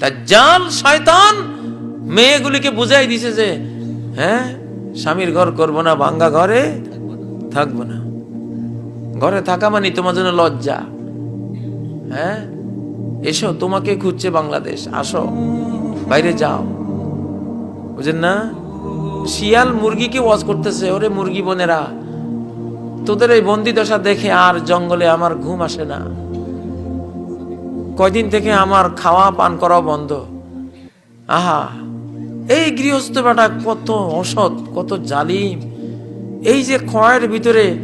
দাজ্জাল, শয়তান, মেয়েগুলিকে বুঝাই দিছে যে হ্যাঁ স্বামীর ঘর করব না, ভাঙ্গা ঘরে থাকব না। ঘরে থাকা মানে তোমার জন্য লজ্জা। হ্যাঁ এসো, তোমাকে খুঁজছে বাংলাদেশ, আসো, বাইরে যাও। বুঝেন না? শিয়াল মুরগিকে ওয়াজ করতেছে, ওরে মুরগি বোনেরা, তোদের এই বন্দি দশা দেখে আর জঙ্গলে আমার ঘুম আসে না। কয়দিন থেকে আমার খাওয়া পান করা বন্ধ। আহা, এই গৃহস্থ বেটা কত অসৎ, কত জালিম। এই যে খয়ের ভিতরে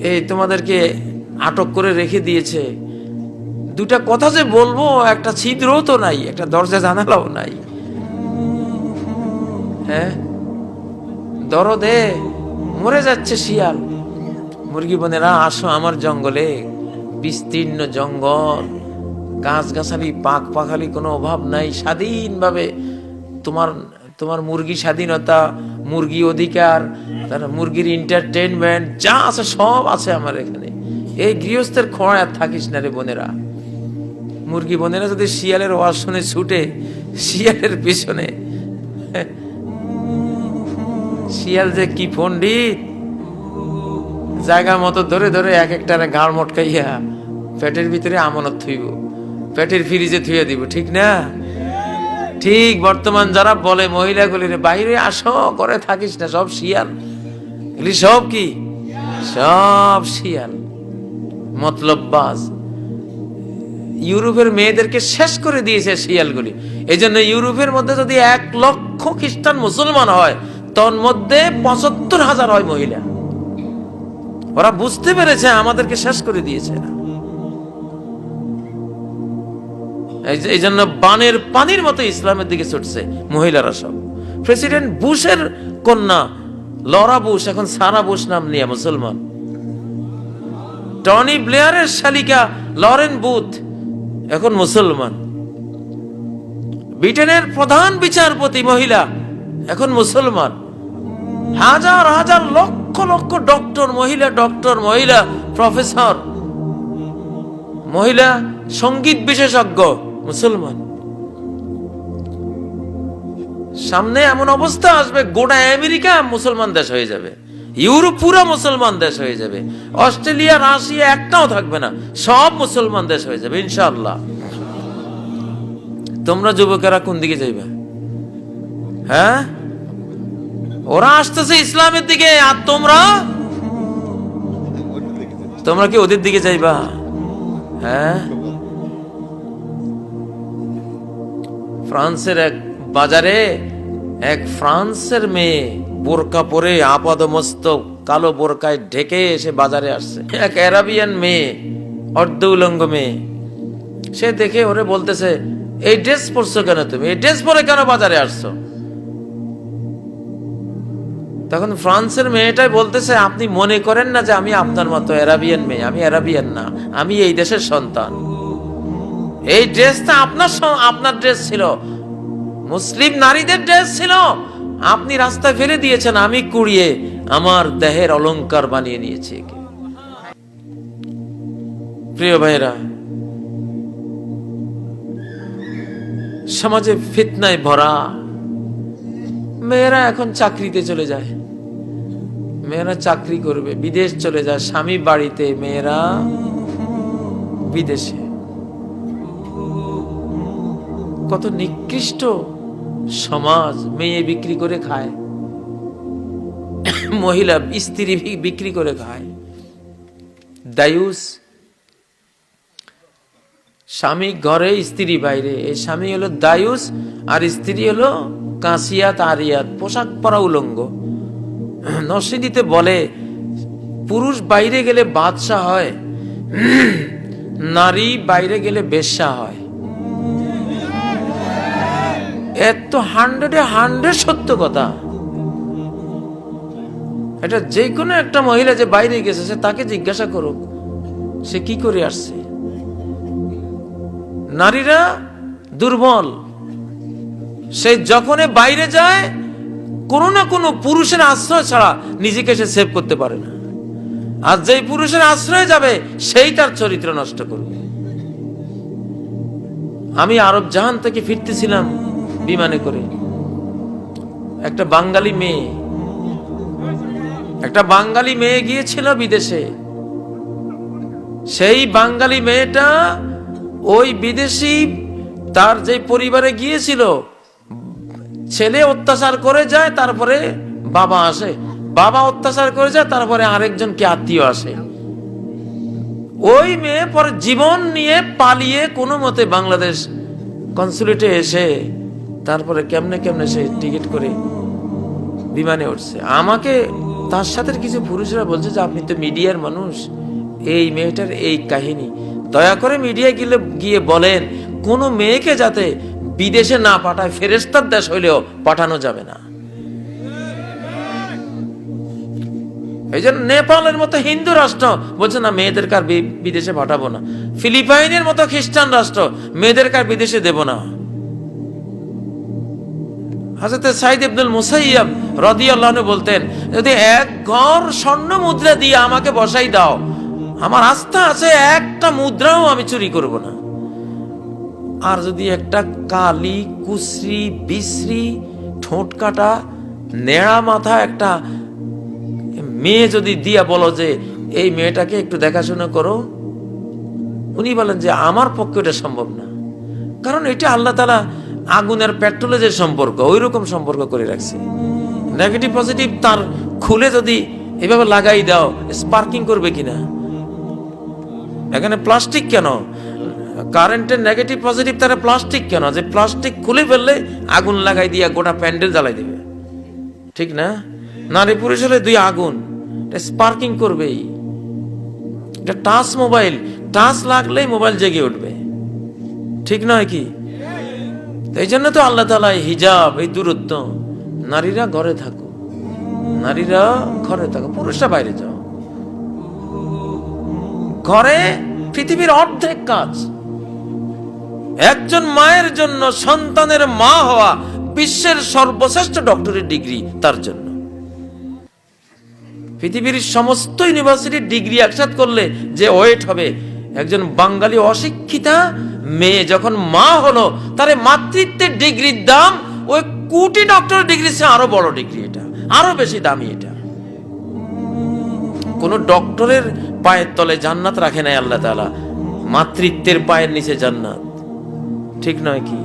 এই তোমাদেরকে আটক করে রেখে দিয়েছে। দুটা কথা যে বলব, একটা ছিদ্রও তো নাই, একটা দরজা জানালাও নাই। হ্যাঁ? দরদে, মরে যাচ্ছে শিয়াল। মুরগি বোনেরা, আসো আমার জঙ্গলে, বিস্তীর্ণ জঙ্গল। গাছগাছালি পাক পাখালি কোনো অভাব নাই। স্বাধীনভাবে তোমার তোমার মুরগি স্বাধীনতা, মুরগি অধিকার, তার মুরগির এন্টারটেনমেন্ট যা আছে সব আছে আমার এখানে। এই গৃহস্থের খোঁড়া আর থাকিস না রে বোনেরা। মুরগি বোনেরা যদি শিয়ালের ওয়াজ ছুটে, শিয়ালের পিছনে, শিয়াল যে কি পণ্ডিত। জায়গা মতো ধরে ধরে এক একটার ঘাড় মটকাইয়া পেটের ভিতরে আমানত থইব। পেটের ফ্রিজে থুইয়া দিব, ঠিক না? ঠিক, বর্তমান যারা বলে মহিলাগুলির বাইরে আসো করে থাকিস না, সব শিয়াল। এগুলি সব কি? সব শিয়াল। মতলববাজ। ইউরোপের মেয়েদেরকে শেষ করে দিয়েছে শিয়ালগুলি। এই জন্য ইউরোপের মধ্যে যদি এক লক্ষ খ্রিস্টান মুসলমান হয়, তোর মধ্যে পঁচাত্তর হাজার হয় মহিলা। ওরা বুঝতে পেরেছে আমাদেরকে শেষ করে দিয়েছে এরা। এই জন্য বানের পানির মতো ইসলামের দিকে ছুটছে মহিলারা সব। প্রেসিডেন্ট বুশের কন্যা লরা বুশ, এখন সারা বুশ নাম নিয়ে মুসলমান। টনি ব্লেয়ারের শালিকা লরেন বুথ, এখন মুসলমান। ব্রিটেনের প্রধান বিচারপতি মহিলা, এখন মুসলমান। হাজার হাজার লক্ষ লক্ষ ডক্টর, মহিলা ডক্টর, মহিলা প্রফেসর। মহিলা সংগীত বিশেষজ্ঞ। মুসলমান। সামনে এমন অবস্থা আসবে, গোটা আমেরিকা মুসলমান দেশ হয়ে যাবে। ইউরোপ পুরো মুসলমান দেশ হয়ে যাবে। অস্ট্রেলিয়া, রাশিয়া একটাও থাকবে না, সব মুসলমান দেশ হয়ে যাবে, ইনশাআল্লাহ। তোমরা যুবকেরা কোন দিকে যাইবে? হ্যাঁ? ওরা আসতেছে ইসলামের দিকে, আর তোমরা? তোমরা কি ওদের দিকে যাইবা? হ্যাঁ? ফ্রান্সের এক বাজারে এক ফ্রান্সের মেয়ে বোরকা পরে আপাদমস্তক কালো বোরকায় ঢেকে এসে বাজারে আসছে। এক অ্যারাবিয়ান মেয়ে অর্ধ উলঙ্গ মেয়ে। সে দেখে ওরে বলতেছে, এই ড্রেস পরছো কেন তুমি? এই ড্রেস পরে কেন বাজারে আসছো? তখন ফ্রান্সের মেয়েটাই বলতেছে, আপনি মনে করেন না যে আমি আপনার মতো অ্যারাবিয়ান মেয়ে, আমি অ্যারাবিয়ান না, আমি এই দেশের সন্তান। এই ড্রেসটা আপনার আপনার ড্রেস ছিল। মুসলিম নারীদের ড্রেস ছিল। আপনি রাস্তায় ফেলে দিয়েছেন, আমি কুড়িয়ে আমার দেহের অলংকার বানিয়ে নিয়েছি। প্রিয় ভাইরা সমাজে ফিতনায় ভরা, মেয়েরা এখন চাকরিতে চলে যায়। মেয়েরা চাকরি করবে, বিদেশ চলে যায়, স্বামী বাড়িতে, মেয়েরা বিদেশে। কত নিকৃষ্ট সমাজ মেয়ে বিক্রি করে খায়, মহিলা স্ত্রী বিক্রি করে খায়। দায়ুস, স্বামী ঘরে স্ত্রী বাইরে এই স্বামী হলো দায়ুস আর স্ত্রী হলো কাঁসিয়াত আরিয়াত পোশাক পরা উলঙ্গ। নরসিংদীতে বলে, পুরুষ বাইরে গেলে বাদশাহ হয়, নারী বাইরে গেলে বেশ্যা হয়। এত হান্ড্রেডে হান্ড্রেড সত্য কথা। এটা যে কোনো একটা মহিলা যে বাইরে গেছে, সে তাকে জিজ্ঞাসা করুক, সে কি করে আসছে? নারীরা দুর্বল। সে যখনই বাইরে যায়, কোনো না কোনো পুরুষের আশ্রয় ছাড়া নিজেকে সে সেভ করতে পারে না। আর যেই পুরুষের আশ্রয় যাবে, সেই তার চরিত্র নষ্ট করবে। আমি আরব জাহান থেকে ফিরতেছিলাম। বিমানে করে। একটা বাঙালি মেয়ে। একটা বাঙালি মেয়ে গিয়েছিল বিদেশে। সেই বাঙালি মেয়েটা ওই বিদেশি তার যে পরিবারে গিয়েছিল, ছেলে অত্যাচার করে যায়, তারপরে বাবা আসে। বাবা অত্যাচার করে যায়, তারপরে আরেকজন কে আত্মীয় আসে। ওই মেয়ে পরে জীবন নিয়ে পালিয়ে কোনো মতে বাংলাদেশ কনসুলেটে এসে তারপরে কেমনে কেমনে সে টিকিট করে বিমানে উঠছে। আমাকে তার সাথে কিছু পুরুষরা বলছে যে, আপনি তো মিডিয়ার মানুষ। এই মেয়েটার এই কাহিনী। দয়া করে মিডিয়া গিয়ে গিয়ে বলেন, কোন মেয়েকে যাতে বিদেশে না পাঠায় ফেরেস্তার দেশ হইলেও পাঠানো যাবে না। এই জন্য নেপালের মতো হিন্দু রাষ্ট্র বলছে, না মেয়েদের কার বিদেশে পাঠাবো না। ফিলিপাইনের মতো খ্রিস্টান রাষ্ট্র মেয়েদের কার বিদেশে দেব না। হাজরতে সাইদ ইবনুল মুসাইয়াব রাদিয়াল্লাহু বলতেন, যদি এক ঘর স্বর্ণ মুদ্রা দিয়ে আমাকে বসাই দাও, আমার আস্থা আছে একটা মুদ্রাও আমি চুরি করব না। আর যদি একটা কালি কুশ্রি বিশ্রী, ঠোঁট কাটা, নেড়া মাথা একটা মেয়ে যদি দিয়া বলো যে, এই মেয়েটাকে একটু দেখাশোনা করো, উনি বলেন যে, আমার পক্ষে এটা সম্ভব না। কারণ এটা আল্লাহ তালা আগুনের পেট্রোলে যে সম্পর্ক ওই রকম সম্পর্ক করে রাখছে। নেগেটিভ পজিটিভ তার খুলে যদি এভাবে লাগাই দাও স্পার্কিং করবে কিনা? এখানে প্লাস্টিক কেন? কারেন্টের নেগেটিভ পজিটিভ তারা প্লাস্টিক কেন? যে প্লাস্টিক খুলে ফেললে আগুন লাগাই দিয়া গোটা প্যান্ডেল জ্বালাই দেবে। ঠিক না? নারী পুরুষ হলে দুই আগুন স্পার্কিং করবেই। এটা টাচ মোবাইল, টাচ লাগলেই মোবাইল জেগে উঠবে। ঠিক নয় কি? তো এই জন্য তো আল্লাহ তালা হিজাব, এই দূরত্ব, নারীরা ঘরে থাকো নারীরা ঘরে থাকো পুরুষরা বাইরে যাও। ঘরে পৃথিবীর অর্ধেক কাজ। একজন মায়ের জন্য সন্তানের মা হওয়া বিশ্বের সর্বশ্রেষ্ঠ ডক্টরের ডিগ্রি তার জন্য। পৃথিবীর সমস্ত ইউনিভার্সিটির ডিগ্রি একসাথ করলে যে ওয়েট হবে, একজন বাঙালি অশিক্ষিতা মেয়ে যখন মা হলো, তার মাতৃত্বের ডিগ্রির দাম, ওই কোটি ডক্টর ডিগ্রি সে আরও বড় ডিগ্রি এটা, আরও বেশি দামি এটা। কোন ডক্টরের পায়ের তলে জান্নাত রাখে নাই আল্লাহ তালা মাতৃত্বের পায়ের নিচে জান্নাত। ঠিক নয় কি?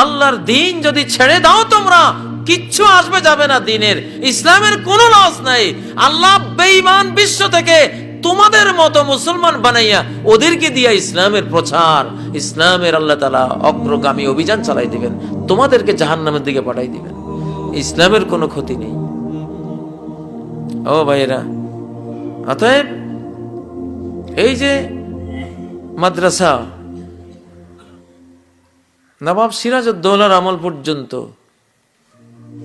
আল্লাহর দিন যদি ছেড়ে দাও তোমরা কিচ্ছু আসবে যাবে না দিনের। ইসলামের কোনো লস নাই। আল্লাহ বেঈমান বিশ্ব থেকে তোমাদের মতো মুসলমান বানাইয়া ওদেরকে দিয়া ইসলামের প্রচার, ইসলামের আল্লাহ তালা অগ্রগামী অভিযান চালাই দিবেন, তোমাদেরকে জাহান্নামের দিকে পাঠাই দিবেন। ইসলামের কোনো ক্ষতি নেই। ও ভাইরা অতএব এই যে মাদ্রাসা, নবাব সিরাজউদ্দৌলার আমল পর্যন্ত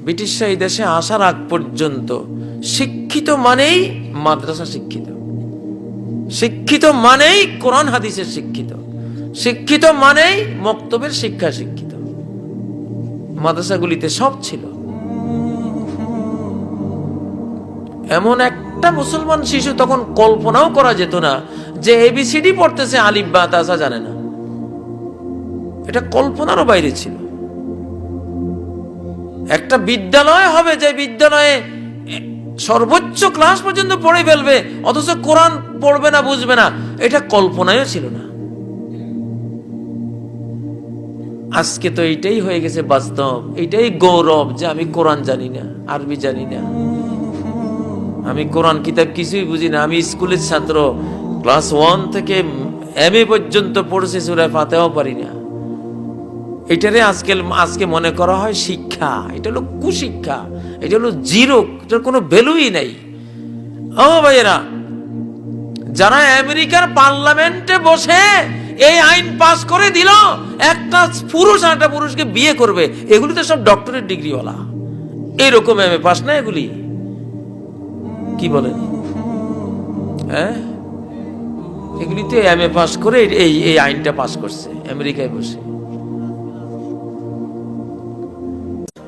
ব্রিটিশরা এই দেশে আসার আগ পর্যন্ত শিক্ষিত মানেই মাদ্রাসা শিক্ষিত। শিক্ষিত মানেই কোরআন হাদিসের শিক্ষিত। শিক্ষিত মানেই মক্তবের শিক্ষা শিক্ষিত। মাদ্রাসাগুলিতে সব ছিল। এমন একটা মুসলমান শিশু তখন কল্পনাও করা যেত না যে এবিসিডি পড়তেছে আলিফ বা তাসা জানে না। এটা কল্পনারও বাইরে ছিল। একটা বিদ্যালয় হবে যে বিদ্যালয়ে সর্বোচ্চ ক্লাস পর্যন্ত পড়ে ফেলবে, অথচ কোরআন পড়বে না, বুঝবে না। এটা কল্পনায়ও ছিল না। আজকে তো এইটাই হয়ে গেছে বাস্তব। এইটাই গৌরব যে আমি কোরআন জানি না, আরবি জানি না। আমি কোরআন কিতাব কিছুই বুঝি না। আমি স্কুলের ছাত্র, ক্লাস ওয়ান থেকে এম এ পর্যন্ত পড়েছি সুরায় ফাতেও পারি না। এটারে আজকে আজকে মনে করা হয় শিক্ষা। এটা হলো কুশিক্ষা, এটা হলো জিরো এটার কোনো ভ্যালুই নাই। ও ভাইয়েরা, যারা আমেরিকার পার্লামেন্টে বসে এই আইন পাস করে দিল, একটা পুরুষ আর একটা পুরুষকে বিয়ে করবে, এগুলি তো সব ডক্টরের ডিগ্রিওয়ালা। এরকম এম এ পাস না এগুলি? কি বলেন? হ্যাঁ? এগুলিতে এম এ পাস করে এই এই আইনটা পাস করছে, আমেরিকায় বসে।